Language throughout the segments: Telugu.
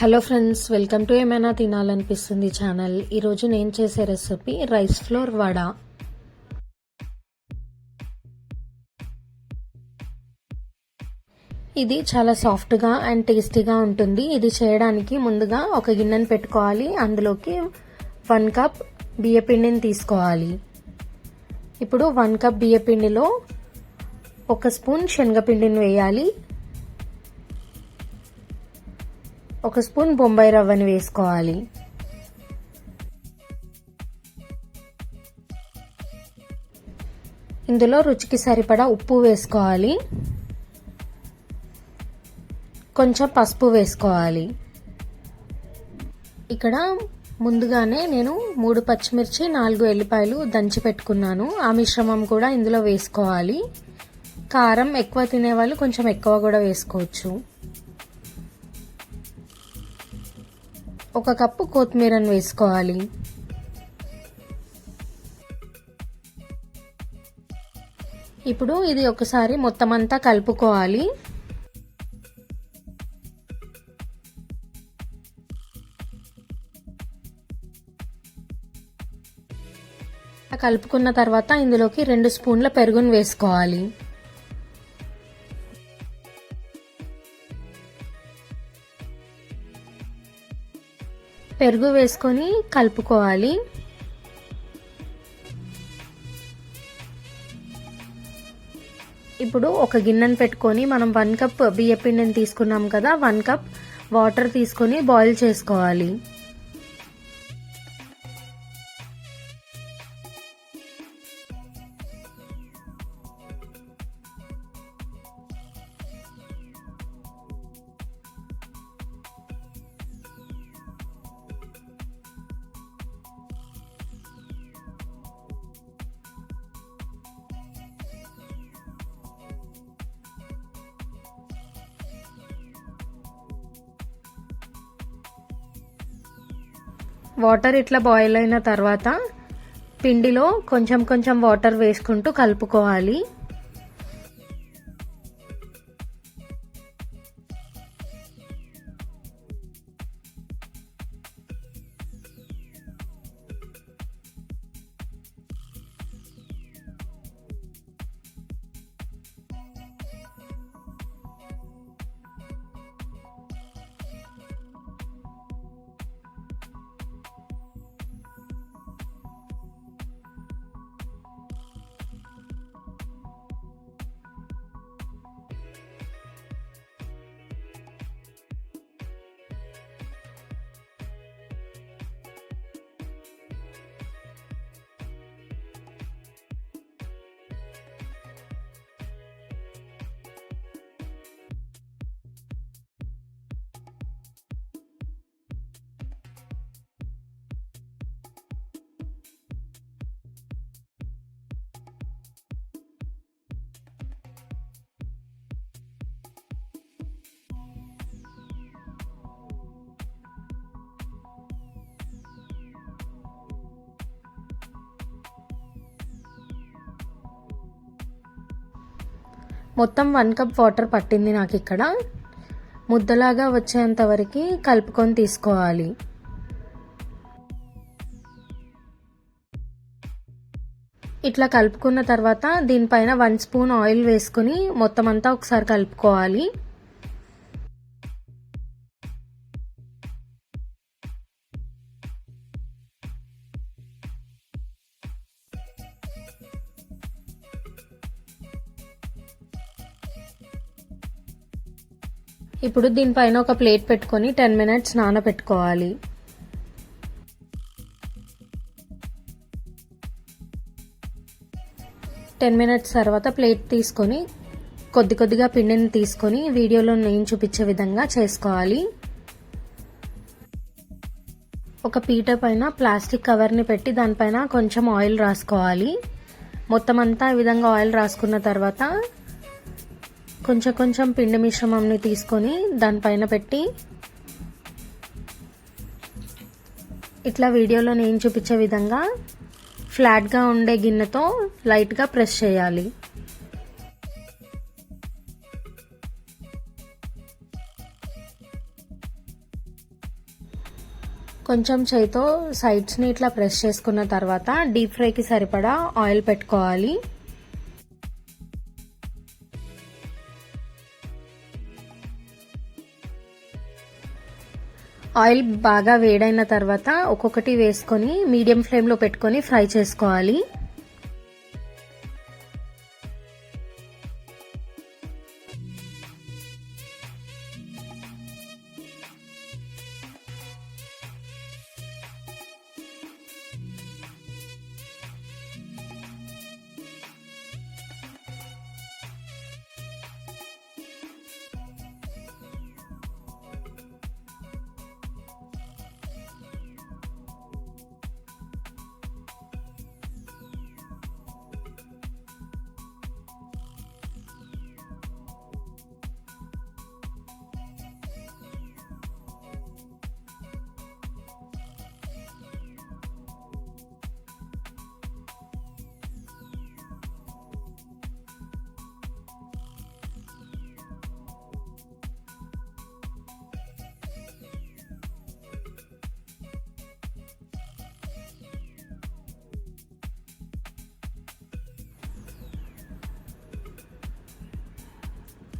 హలో ఫ్రెండ్స్ వెల్కమ్ టు ఏమైనా తినాలనిపిస్తుంది ఛానల్ ఈరోజు నేను చేసే రెసిపీ రైస్ ఫ్లోర్ వడ. ఇది చాలా సాఫ్ట్గా అండ్ టేస్టీగా ఉంటుంది. ఇది చేయడానికి ముందుగా ఒక గిన్నెను పెట్టుకోవాలి. అందులోకి వన్ కప్ బియ్యపిండిని తీసుకోవాలి. ఇప్పుడు వన్ కప్ బియ్యపిండిలో ఒక స్పూన్ శనగపిండిని వేయాలి. ఒక స్పూన్ బొంబాయి రవ్వని వేసుకోవాలి. ఇందులో రుచికి సరిపడా ఉప్పు వేసుకోవాలి. కొంచెం పసుపు వేసుకోవాలి. ఇక్కడ ముందుగానే నేను మూడు పచ్చిమిర్చి నాలుగు ఎల్లిపాయలు దంచి పెట్టుకున్నాను. ఆ మిశ్రమం కూడా ఇందులో వేసుకోవాలి. కారం ఎక్కువ తినేవాళ్ళు కొంచెం ఎక్కువ కూడా వేసుకోవచ్చు. ఒక కప్పు కొత్తిమీరను వేసుకోవాలి. ఇప్పుడు ఇది ఒకసారి మొత్తం అంతా కలుపుకోవాలి. కలుపుకున్న తర్వాత ఇందులోకి రెండు స్పూన్ల పెరుగును వేసుకోవాలి. పెరుగు వేసుకొని కలుపుకోవాలి. ఇప్పుడు ఒక గిన్నెను పెట్టుకొని మనం వన్ కప్ బియ్య పిండిని తీసుకున్నాం కదా వన్ కప్ వాటర్ తీసుకొని బాయిల్ చేసుకోవాలి. వాటర్ ఇట్లా బాయిల్ అయిన తర్వాత పిండిలో కొంచెం కొంచెం వాటర్ వేసుకుంటూ కలుపుకోవాలి. మొత్తం వన్ కప్ వాటర్ పట్టింది నాకు ఇక్కడ. ముద్దలాగా వచ్చేంత వరకు కలుపుకొని తీసుకోవాలి. ఇట్లా కలుపుకున్న తర్వాత దీనిపైన వన్ స్పూన్ ఆయిల్ వేసుకుని మొత్తం అంతా ఒకసారి కలుపుకోవాలి. ఇప్పుడు దీనిపైన ఒక ప్లేట్ పెట్టుకొని టెన్ మినిట్స్ నానబెట్టుకోవాలి. టెన్ మినిట్స్ తర్వాత ప్లేట్ తీసుకొని కొద్ది కొద్దిగా పిండిని తీసుకొని వీడియోలో నేను చూపించే విధంగా చేసుకోవాలి. ఒక పీట పైన ప్లాస్టిక్ కవర్ని పెట్టి దానిపైన కొంచెం ఆయిల్ రాసుకోవాలి. మొత్తం అంతా ఈ విధంగా ఆయిల్ రాసుకున్న తర్వాత కొంచెం కొంచెం పిండి మిశ్రమంని తీసుకొని దానిపైన పెట్టి ఇట్లా వీడియోలో నేను చూపించే విధంగా ఫ్లాట్గా ఉండే గిన్నెతో లైట్గా ప్రెస్ చేయాలి. కొంచెం చేయితో సైడ్స్ని ఇట్లా ప్రెస్ చేసుకున్న తర్వాత డీప్ ఫ్రైకి సరిపడా ఆయిల్ పెట్టుకోవాలి. ఆయిల్ బాగా వేడైన తర్వాత ఒక్కొక్కటి వేసుకొని మీడియం ఫ్లేమ్లో పెట్టుకొని ఫ్రై చేసుకోవాలి.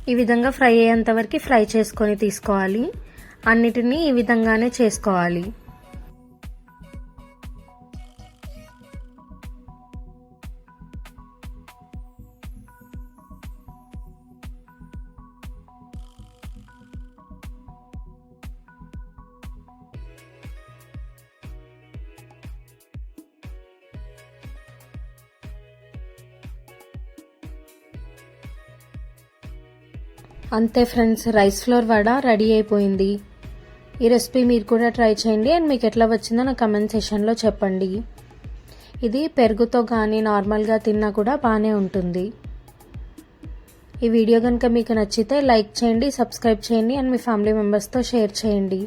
ఈ విధంగా ఫ్రై అయ్యేంత వరకు ఫ్రై చేసుకొని తీసుకోవాలి. అన్నిటినీ ఈ విధంగానే చేసుకోవాలి. అంతే friends rice flour vada ready అయిపోయింది. ఈ రెసిపీ మీరు కూడా ట్రై చేయండి అండ్ మీకు ఎట్లా వచ్చిందో నా కమెంట్ సెషన్లో చెప్పండి. ఇది పెరుగుతో కానీ నార్మల్గా తిన్నా కూడా బాగానే ఉంటుంది. ఈ వీడియో కనుక మీకు నచ్చితే లైక్ చేయండి సబ్స్క్రైబ్ చేయండి అండ్ మీ ఫ్యామిలీ మెంబర్స్తో షేర్ చేయండి.